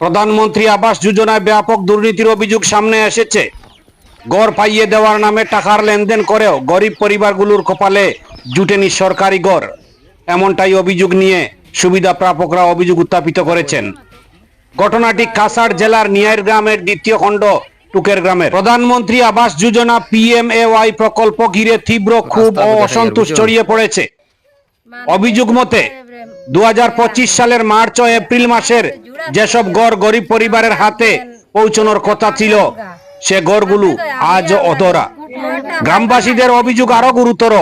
প্রধানমন্ত্রী আবাস যোজনায় ব্যাপক দুর্নীতির অভিযোগ সামনে এসেছে। গড় পাইয়ে দেওয়ার নামে টাকার লেনদেন করেও গরিব পরিবারগুলোর কপালে জুটেনি সরকারি গড়। এমনটাই অভিযোগ নিয়ে সুবিধা প্রাপকরা অভিযোগ উত্থাপিত করেছেন। ঘটনাটি কাছাড় জেলার নিয়ার গ্রামের দ্বিতীয় খণ্ড টুকের গ্রামে প্রধানমন্ত্রী Awas Yojana P M PMAY প্রকল্প ঘিরে তীব্র ক্ষোভ ও অসন্তোষ ছড়িয়ে পড়েছে। অভিযোগ মতে দু হাজার পঁচিশ সালের মার্চ ও এপ্রিল মাসের যেসব গড় গরিব পরিবারের হাতে পৌঁছানোর কথা ছিল, সে গড়গুলো আজ অধরা। গ্রামবাসীদের অভিযোগ আরও গুরুতর।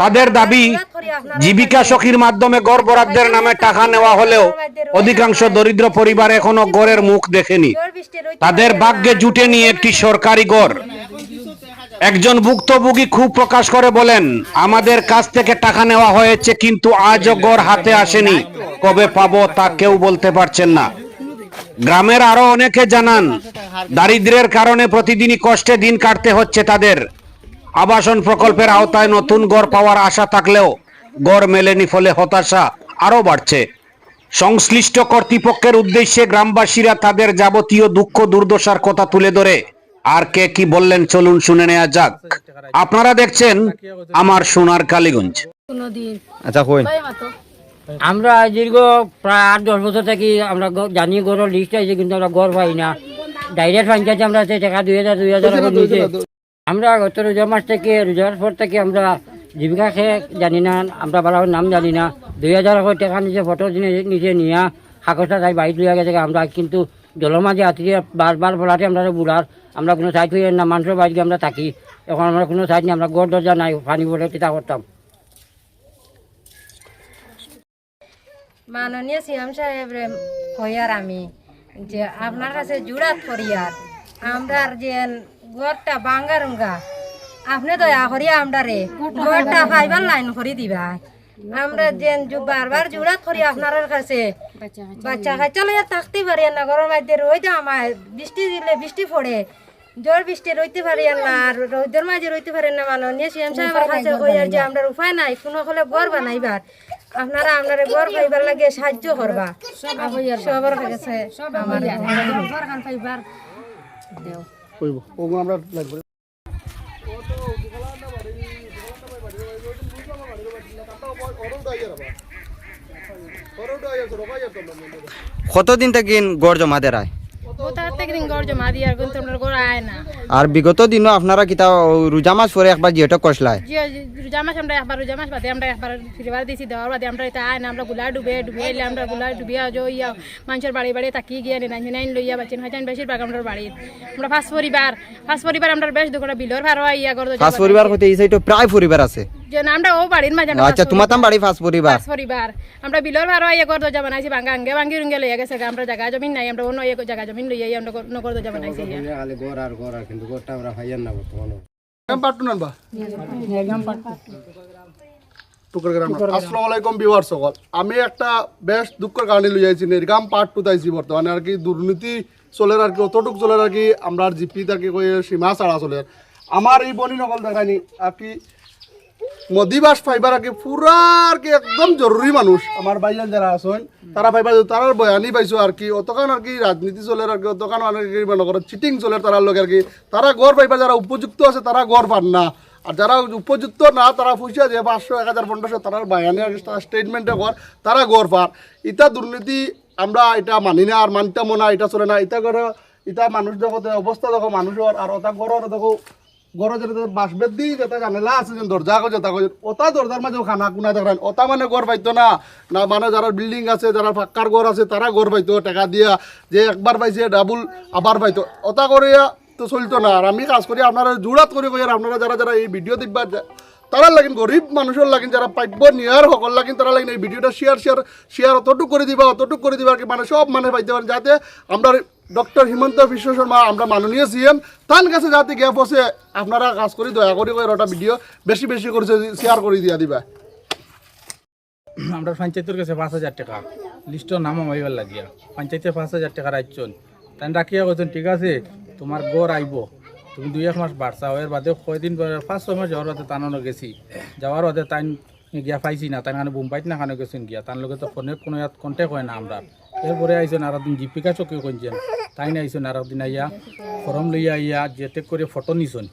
তাদের দাবি, জীবিকা সখীর মাধ্যমে গড় বরাদ্দের নামে টাকা নেওয়া হলেও অধিকাংশ দরিদ্র পরিবার এখনও গড়ের মুখ দেখেনি। তাদের ভাগ্যে জুটেনি একটি সরকারি গড়। একজন ভুক্তভোগী খুব প্রকাশ করে বলেন, আমাদের কাছ থেকে টাকা নেওয়া হয়েছে, কিন্তু আজও গড় হাতে আসেনি। কবে পাবো তা কেউ বলতে পারছেন না। গ্রামের আরও অনেকে জানান, দারিদ্র্যের কারণে প্রতিদিনই কষ্টে দিন কাটতে হচ্ছে তাদের। আবাসন প্রকল্পের আওতায় নতুন গড় পাওয়ার আশা থাকলেও গড় মেলেনি ফলে হতাশা আরও বাড়ছে। সংশ্লিষ্ট কর্তৃপক্ষের উদ্দেশ্যে গ্রামবাসীরা তাদের যাবতীয় দুঃখ দুর্দশার কথা তুলে ধরে আর কে কি বললেন চলুন শুনে নেওয়া যাক। আপনারা দেখছেন আমার সোনার কালীগঞ্জ। আচ্ছা কই? আমরা দীর্ঘ প্রায় আট দশ বছর থেকে আমরা জানি গড়ের লিস্ট আছে কিন্তু আমরা গড় পাই না। ডাইরেক্ট পঞ্চায়েতে আমরা সেই টাকা দুই হাজার দুই হাজার নিচে আমরা গত রোজা মাস থেকে রোজার পর থেকে আমরা জীবিকা খেয়ে জানি না আমরা ভালো নাম জানি না। দুই হাজার টাকা নিচে ফটো নিচে নিয়ে কাগজটা তাই বাড়ি লইয়া গেছে আমরা কিন্তু জলের মাঝে আতি বারবার বলাতে আমরা বুড়ার আমরা কোনো সাইড হয়ে না মানুষের বাড়িতে আমরা থাকি। এখন আমরা কোনো সাইড নেই আমরা গড় দরজা নাই পানি বলে চিন্তা করতাম। মাননীয় সিএম সাহেব হইয়ার আমি যে আপনার কাছে জুড়াত ফরিয়ার আমরার যে গড়টা বাঙ্গারুঙ্গা। আপনি দয়া করিয়া আমরারে গড়টা ফাইবার লাইন করে দিবা আমরা যে জু- বারবার জুড়াত করি আপনার কাছে। বাচ্চা কাচ্চা লইয়া থাকতে পারি না গরম মধ্যে রইতে আমার বৃষ্টি দিলে বৃষ্টি পড়ে। জোর বৃষ্টি রইতে পারি না আর রোদের মাঝে রইতে পারেন না মাননীয় সিএম সাহেবের কাছে কইয়ার যে আমরা উপায় নাই কোনো হলে গড় বানাইবার। আপনারা আপনারা গড় পাইবার লাগে সাহায্য করবা। সবার কাছে আমার গড় জমা দেয় কোথার থেকে গড় জমা দিয়ে আর বিগত দিনও আপনারা কিতা রোজা মাস পরে একবার জিওটা কষলায় যে রোজা মাস আমরা একবার রোজা মাস বাদে আমরা একবার ফিরবার দিছি দেওয়ার বাদে আমরা এটা আয় না আমরা গুলা ডুবে ডুবে এলে আমরা গুলা ডুবিয়া যাও ইয়া মানুষের বাড়ি বাড়ি তাকি গিয়া নিনাই নিনাই লইয়া বাচ্চেন হাজান বেশিরভাগ আমরা বাড়ি আমরা ফার্স্ট পরিবার ফার্স্ট পরিবার আমরা বেশ দুঃখটা বিলর ভাড়া ইয়া গড় ফার্স্ট পরিবার হইতে এই সাইড প্রায় পরিবার আছে। যে আমরা ও বাড়ির মাঝে আচ্ছা তোমার তাম বাড়ি ফার্স্ট পরিবার? ফার্স্ট পরিবার। আমরা বিলর ভাড়া ইয়া গড় দরজা বানাইছি ভাঙ্গা আঙ্গে ভাঙ্গি রুঙ্গে লইয়া গেছে আমরা জায়গা জমিন নাই আমরা অন্য জায়গা জমিন লইয়া আমরা নগর দরজা বানাইছি টুকর গ্রাম। আসসালামু আলাইকুম বিওয়ার সকল। আমি একটা বেশ দুঃখের কারণে লই যাইছি নির্গাম পার্ট টু তাইছি বর্তমানে আর কি দুর্নীতি চলের আর কি অতটুক চলের আর কি আমরা জিপি আর কি কই সীমা ছাড়া চলের আমার এই বনি নকল দেখানি আর কি মদিবাস ফাইবার আগে পুরা আর কি একদম জরুরি মানুষ। আমার বাইয়ান যারা আছেন তারা ফাইবার তারা বয়ানি পাইছো আর কি অতখান আর কি রাজনীতি চলে আর কি অতখান আর কি মনে করো চিটিং চলে তারার লগে আর কি। তারা গড় পাইবা যারা উপযুক্ত আছে তারা গড় পান না। আর যারা উপযুক্ত না তারা পয়সা দিয়ে পাঁচশো এক হাজার পনেরোশো তারা বায়ানি আর কি তারা স্টেটমেন্টে কর তারা গড় পার ইটা দুর্নীতি আমরা এটা মানি না আর মানতাম না এটা চলে না। এটা করে ইটা মানুষ দেখো অবস্থা দেখো মানুষের আর ওটা গড়র দেখো গড় যেটা বাঁশবেদ দি যেটা জানেলা আছে যেন দরজা গো যেটা ওটা দরজার মাঝে খানা কুনা দেখেন ওটা মানে গড় পাইতো না। না মানে যারা বিল্ডিং আছে, যারা পাক্কার ঘর আছে, তারা গড় পাইতো, টাকা দিয়া। যে একবার পাইছে ডাবল আবার পাইতো। ওটা করিয়া তো চলতো না। আর আমি কাজ করি, আপনারা জোড়াত করে কই আর আপনারা যারা যারা এই ভিডিও দেখবা তারা লাগিন গরিব মানুষের লাগিন যারা পাইব নিয়ার সকল লাগিন তারা লাগিন এই ভিডিওটা শেয়ার শেয়ার শেয়ার অতটুক করে দিবা, অতটুক করে দিবা, কি মানে সব মানে পাইতে পারেন। যাতে আমরা ডক্টর হিমন্ত বিশ্ব শর্মা, আমরা মাননীয় সিএম, তার কাছে যাতে গ্যাপ আছে আপনারা কাজ করি, দয়া করি ওটা ভিডিও বেশি বেশি করে শেয়ার করে দিয়া দিবা। আমরা পঞ্চায়েতের কাছে পাঁচ হাজার টাকা। লিস্টর নাম মাইবার লাগিয়া। পঞ্চায়েতে পাঁচ হাজার টাকা রাখছন তাই রাখিয়া কৈছেন ঠিক আছে, তোমার গড় আইব। তুমি দুই এক মাস বাড়ছাও। এর বাদে কয়দিন পাঁচ ছয় মাস যাওয়ার বাদে টানানো গেছি। যাওয়ার বাদে তাই গিয়া পাইছি না। তাই মানে বোম্বাইত না খানো গেছেন গিয়া। তার লগে তো ফোনে কোনো ইয়াত কন্টেক্ট হয় না আমরা। এরপরে আইসেন আর একদিন দীপিকা চকে কইছেন তাই না আইসেন আর একদিন আইয়া ফরম লইয়া আইয়া যেতে করে ফটো নিছন।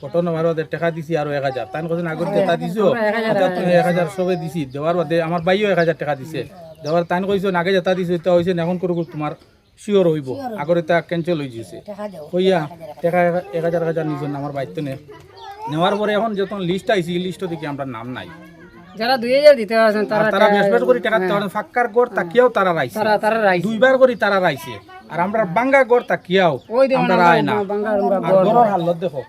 ফটো নেওয়ার বাদে টাকা দিছি আরও এক হাজার। তাই কোথায় আগর যেটা দিছো এক হাজার সবে দিছি। দেওয়ার বাদে আমার বাইও এক হাজার টাকা দিছে। দেওয়ার তাই কইছেন আগে যেটা দিছো এটা হয়েছে এখন করে তোমার শিওর হইব। আগর এটা ক্যান্সেল হয়ে গেছে কইয়া টাকা এক হাজার এক হাজার নিছেন আমার বাইতে নে নেওয়ার পরে এখন যখন লিস্ট আইছি লিস্ট দেখি আমরা নাম নাই। যারা দুই হাজার দিতে তারা তারা দিতে পারেন হ্যাঁ। ফাক্কার গড় তাকিয়াও তারা রাইছে। তারা তারা রাইছে। করে তারা রাইছে। আর আমরা বাঙ্গা গড় তাকিয়াও আমরা রাই না। বাঙ্গা গড়। দেখো।